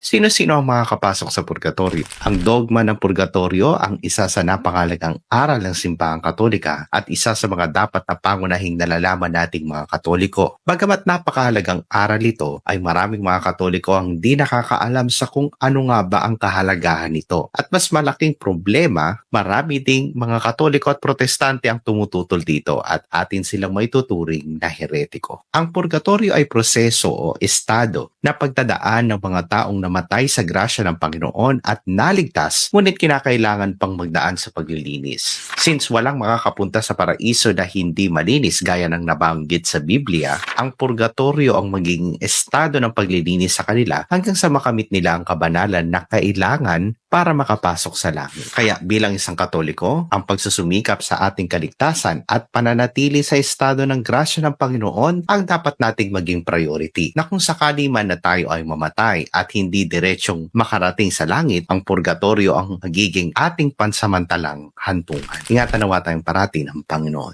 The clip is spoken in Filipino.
Sino-sino ang makakapasok sa purgatorio? Ang dogma ng purgatorio ang isa sa napakalagang aral ng simbahang katolika at isa sa mga dapat na pangunahing nalalaman nating mga katoliko. Bagamat napakahalagang aral ito, ay maraming mga katoliko ang di nakakaalam sa kung ano nga ba ang kahalagahan nito. At mas malaking problema, marami ding mga katoliko at protestante ang tumututol dito at atin silang may tuturing na heretiko. Ang purgatorio ay proseso o estado na pagtadaan ng mga taong namatay sa grasya ng Panginoon at naligtas, ngunit kinakailangan pang magdaan sa paglilinis. Since walang makakapunta sa paraiso na hindi malinis gaya ng nabanggit sa Biblia, ang purgatorio ang magiging estado ng paglilinis sa kanila hanggang sa makamit nila ang kabanalan na kailangan para makapasok sa langit. Kaya bilang isang katoliko, ang pagsusumikap sa ating kaligtasan at pananatili sa estado ng grasya ng Panginoon ang dapat nating maging priority. Na kung sakali man na tayo ay mamatay at hindi diretsong makarating sa langit, ang purgatorio ang magiging ating pansamantalang hantungan. Ingatan nawa tayong parati ng Panginoon.